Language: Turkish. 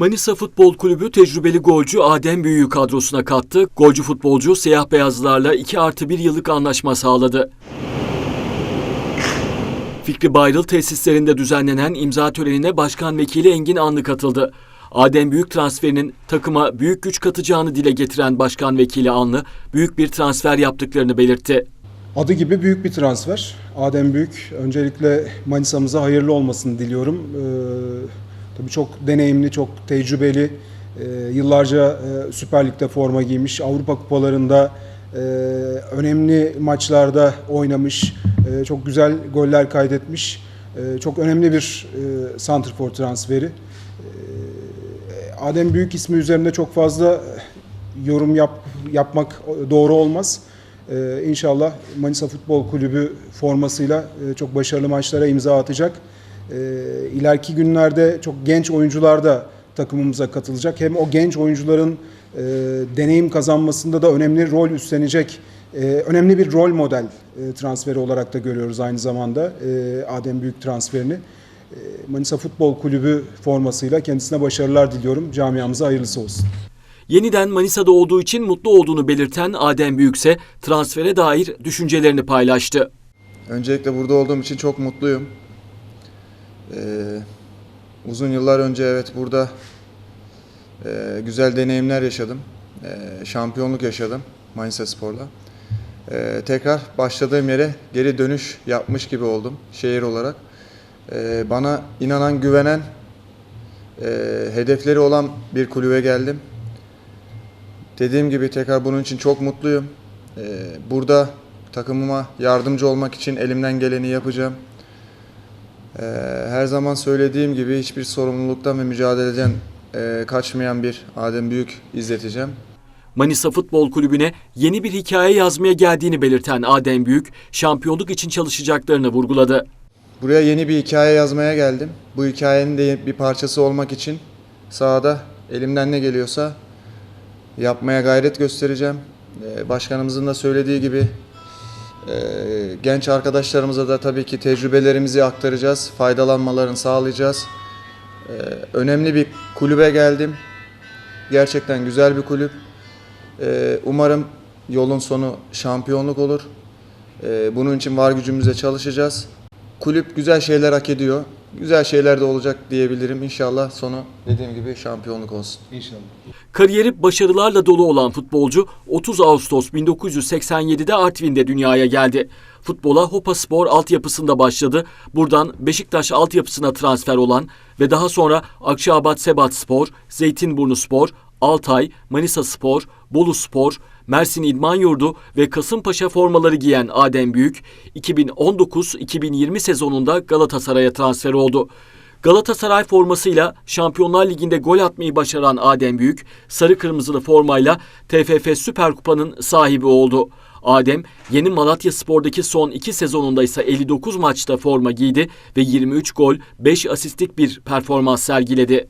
Manisa Futbol Kulübü tecrübeli golcü Adem Büyük'ü kadrosuna kattı. Golcü futbolcu siyah beyazlarla 2 artı 1 yıllık anlaşma sağladı. Fikri Bayrıl tesislerinde düzenlenen imza törenine Başkan Vekili Engin Anlı katıldı. Adem Büyük transferinin takıma büyük güç katacağını dile getiren Başkan Vekili Anlı, büyük bir transfer yaptıklarını belirtti. Adı gibi büyük bir transfer. Adem Büyük. Öncelikle Manisa'mıza hayırlı olmasını diliyorum. Ee, tabii çok deneyimli, çok tecrübeli. Ee, yıllarca e, Süper Lig'de forma giymiş. Avrupa kupalarında e, önemli maçlarda oynamış. E, çok güzel goller kaydetmiş. E, çok önemli bir e, santrfor transferi. E, Adem Büyük ismi üzerinde çok fazla yorum yap, yapmak doğru olmaz. Ee, inşallah Manisa Futbol Kulübü formasıyla e, çok başarılı maçlara imza atacak. Ee, ileriki günlerde çok genç oyuncular da takımımıza katılacak. Hem o genç oyuncuların e, deneyim kazanmasında da önemli rol üstlenecek. e, önemli bir rol model e, transferi olarak da görüyoruz aynı zamanda e, Adem Büyük transferini. E, Manisa Futbol Kulübü formasıyla kendisine başarılar diliyorum. Camiamıza hayırlısı olsun. Yeniden Manisa'da olduğu için mutlu olduğunu belirten Adem Büyükse transfere dair düşüncelerini paylaştı. Öncelikle burada olduğum için çok mutluyum. Ee, uzun yıllar önce evet burada e, güzel deneyimler yaşadım. E, şampiyonluk yaşadım Manisa Spor'la. E, tekrar başladığım yere geri dönüş yapmış gibi oldum şehir olarak. E, bana inanan, güvenen, e, hedefleri olan bir kulübe geldim. Dediğim gibi tekrar bunun için çok mutluyum. Ee, burada takımıma yardımcı olmak için elimden geleni yapacağım. Ee, her zaman söylediğim gibi hiçbir sorumluluktan ve mücadeleden e, kaçmayan bir Adem Büyük izleteceğim. Manisa Futbol Kulübü'ne yeni bir hikaye yazmaya geldiğini belirten Adem Büyük, şampiyonluk için çalışacaklarını vurguladı. Buraya yeni bir hikaye yazmaya geldim. Bu hikayenin de bir parçası olmak için sahada elimden ne geliyorsa yapmaya gayret göstereceğim. Ee, Başkanımızın da söylediği gibi genç arkadaşlarımıza da tabii ki tecrübelerimizi aktaracağız, faydalanmalarını sağlayacağız. Ee, Önemli bir kulübe geldim. Gerçekten güzel bir kulüp. Ee, Umarım yolun sonu şampiyonluk olur. Ee, Bunun için var gücümüzle çalışacağız. Kulüp güzel şeyler hak ediyor. Güzel şeyler de olacak diyebilirim. İnşallah sonu dediğim gibi şampiyonluk olsun. İnşallah. Kariyeri başarılarla dolu olan futbolcu 30 Ağustos 1987'de Artvin'de dünyaya geldi. Futbola Hopa Spor altyapısında başladı. Buradan Beşiktaş altyapısına transfer olan ve daha sonra Akçaabat Sebat Spor, Zeytinburnu Spor, Altay, Manisa Spor, Bolu Spor, Mersin İdman Yurdu ve Kasımpaşa formaları giyen Adem Büyük, 2019-2020 sezonunda Galatasaray'a transfer oldu. Galatasaray formasıyla Şampiyonlar Ligi'nde gol atmayı başaran Adem Büyük, sarı kırmızılı formayla TFF Süper Kupa'nın sahibi oldu. Adem, yeni Malatya Spor'daki son iki sezonunda ise 59 maçta forma giydi ve 23 gol, 5 asistlik bir performans sergiledi.